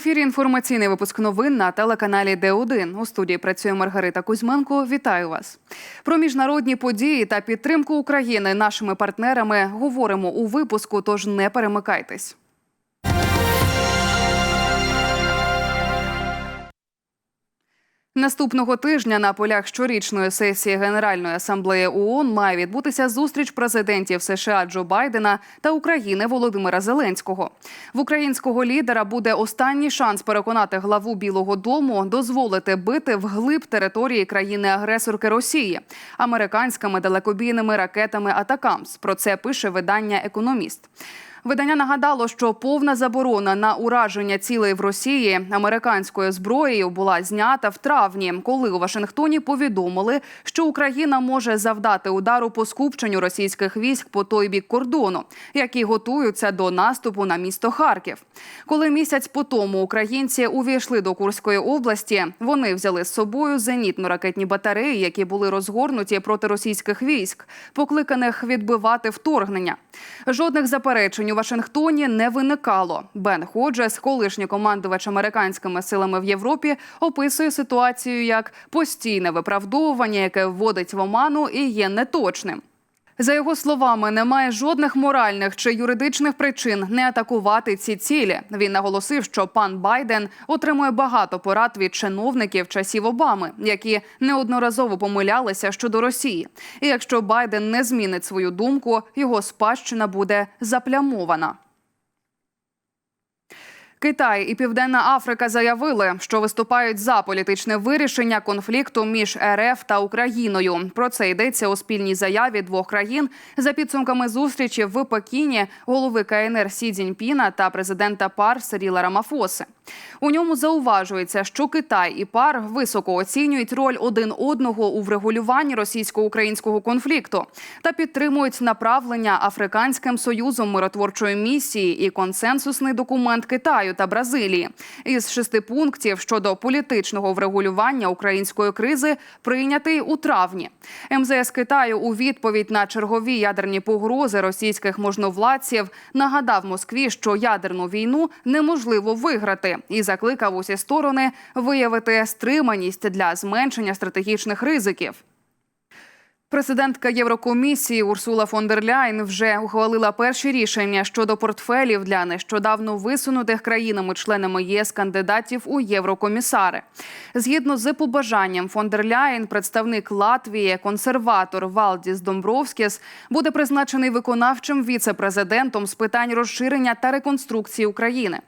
ефірі інформаційний випуск новин на телеканалі Д1. У студії працює Маргарита Кузьменко. Вітаю вас. Про міжнародні події та підтримку України нашими партнерами говоримо у випуску. Тож не перемикайтесь. Наступного тижня на полях щорічної сесії Генеральної асамблеї ООН має відбутися зустріч президентів США Джо Байдена та України Володимира Зеленського. В українського лідера буде останній шанс переконати главу Білого Дому дозволити бити вглиб території країни-агресорки Росії американськими далекобійними ракетами Атакамс. Про це пише видання Економіст. Видання нагадало, що повна заборона на ураження цілей в Росії американською зброєю була знята в травні, коли у Вашингтоні повідомили, що Україна може завдати удару по скупченню російських військ по той бік кордону, які готуються до наступу на місто Харків. Коли місяць по тому українці увійшли до Курської області, вони взяли з собою зенітно-ракетні батареї, які були розгорнуті проти російських військ, покликаних відбивати вторгнення. Жодних заперечень у Вашингтоні не виникало. Бен Ходжес, колишній командувач американськими силами в Європі, описує ситуацію як постійне виправдовування, яке вводить в оману і є неточним. За його словами, немає жодних моральних чи юридичних причин не атакувати ці цілі. Він наголосив, що пан Байден отримує багато порад від чиновників часів Обами, які неодноразово помилялися щодо Росії. І якщо Байден не змінить свою думку, його спадщина буде заплямована. Китай і Південна Африка заявили, що виступають за політичне вирішення конфлікту між РФ та Україною. Про це йдеться у спільній заяві двох країн за підсумками зустрічі в Пекіні голови КНР Сі Цзіньпіна та президента ПАР Сиріла Рамафоси. У ньому зауважується, що Китай і ПАР високо оцінюють роль один одного у врегулюванні російсько-українського конфлікту та підтримують направлення Африканським союзом миротворчої місії і консенсусний документ Китаю та Бразилії із шести пунктів щодо політичного врегулювання української кризи, прийнятий у травні. МЗС Китаю у відповідь на чергові ядерні погрози російських можновладців нагадав Москві, що ядерну війну неможливо виграти, і закликав усі сторони виявити стриманість для зменшення стратегічних ризиків. Президентка Єврокомісії Урсула фон дер Ляйн вже ухвалила перші рішення щодо портфелів для нещодавно висунутих країнами-членами ЄС кандидатів у єврокомісари. Згідно з побажанням фон дер Ляйн, представник Латвії, консерватор Валдіс Домбровскіс, буде призначений виконавчим віце-президентом з питань розширення та реконструкції України.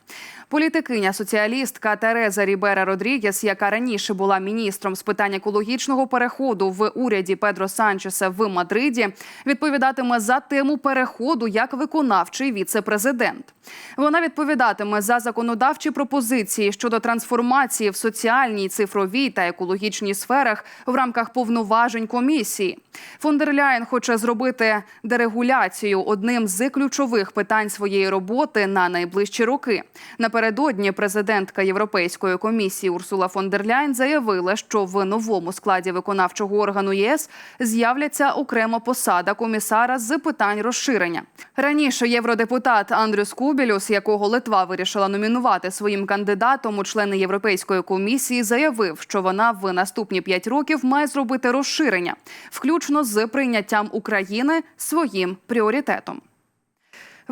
Політикиня соціалістка Тереза Рібера Родрігес, яка раніше була міністром з питань екологічного переходу в уряді Педро Санчеса в Мадриді, відповідатиме за тему переходу як виконавчий віце-президент. Вона відповідатиме за законодавчі пропозиції щодо трансформації в соціальній, цифровій та екологічній сферах в рамках повноважень комісії. Фондерляєн хоче зробити дерегуляцію одним з ключових питань своєї роботи на найближчі роки. Напередодні президентка Європейської комісії Урсула фон дер Ляйн заявила, що в новому складі виконавчого органу ЄС з'являться окрема посада комісара з питань розширення. Раніше євродепутат Андрюс Кубілюс, якого Литва вирішила номінувати своїм кандидатом у члени Європейської комісії, заявив, що вона в наступні п'ять років має зробити розширення, включно з прийняттям України своїм пріоритетом.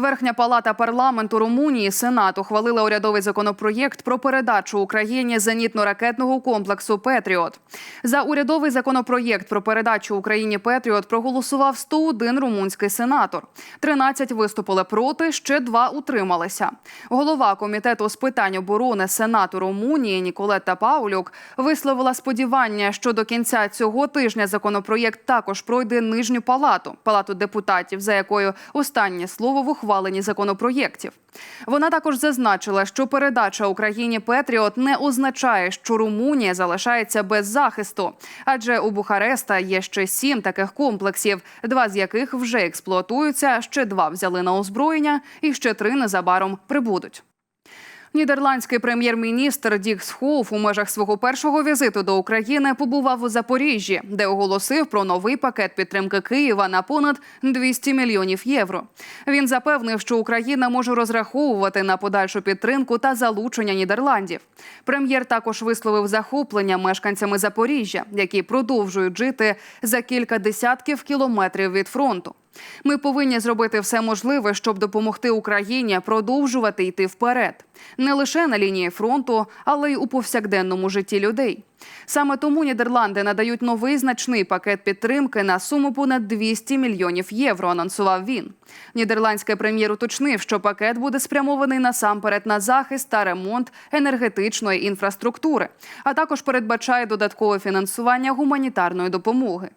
Верхня палата парламенту Румунії Сенат ухвалила урядовий законопроєкт про передачу Україні зенітно-ракетного комплексу Петріот. За урядовий законопроєкт про передачу Україні Петріот проголосував 101 румунський сенатор. 13 виступили проти, ще два утрималися. Голова комітету з питань оборони Сенату Румунії Ніколетта Паулюк висловила сподівання, що до кінця цього тижня законопроєкт також пройде нижню палату палату депутатів, за якою останнє слово в ухваленні законопроєктів. Вона також зазначила, що передача Україні Петріот не означає, що Румунія залишається без захисту, адже у Бухареста є ще сім таких комплексів, два з яких вже експлуатуються, ще два взяли на озброєння, і ще три незабаром прибудуть. Нідерландський прем'єр-міністр Дік Схоуф у межах свого першого візиту до України побував у Запоріжжі, де оголосив про новий пакет підтримки Києва на понад 200 мільйонів євро. Він запевнив, що Україна може розраховувати на подальшу підтримку та залучення Нідерландів. Прем'єр також висловив захоплення мешканцями Запоріжжя, які продовжують жити за кілька десятків кілометрів від фронту. Ми повинні зробити все можливе, щоб допомогти Україні продовжувати йти вперед, не лише на лінії фронту, але й у повсякденному житті людей. Саме тому Нідерланди надають новий значний пакет підтримки на суму понад 200 мільйонів євро. Анонсував він. Нідерландський прем'єр уточнив, що пакет буде спрямований насамперед на захист та ремонт енергетичної інфраструктури, а також передбачає додаткове фінансування гуманітарної допомоги.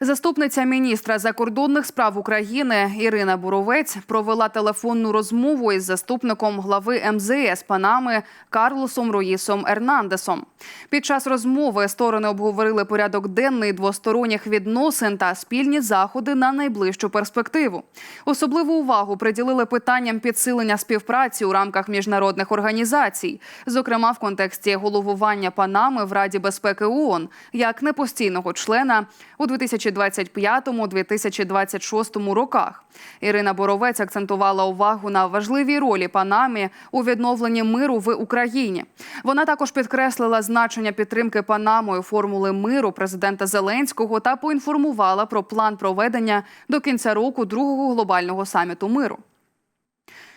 Заступниця міністра закордонних справ України Ірина Буровець провела телефонну розмову із заступником глави МЗС Панами Карлосом Руїсом Ернандесом. Під час розмови сторони обговорили порядок денний двосторонніх відносин та спільні заходи на найближчу перспективу. Особливу увагу приділили питанням підсилення співпраці у рамках міжнародних організацій, зокрема в контексті головування Панами в Раді безпеки ООН як непостійного члена у 2025-2026 роках. Ірина Боровець акцентувала увагу на важливій ролі Панамі у відновленні миру в Україні. Вона також підкреслила значення підтримки Панамою формули миру президента Зеленського та поінформувала про план проведення до кінця року другого глобального саміту миру.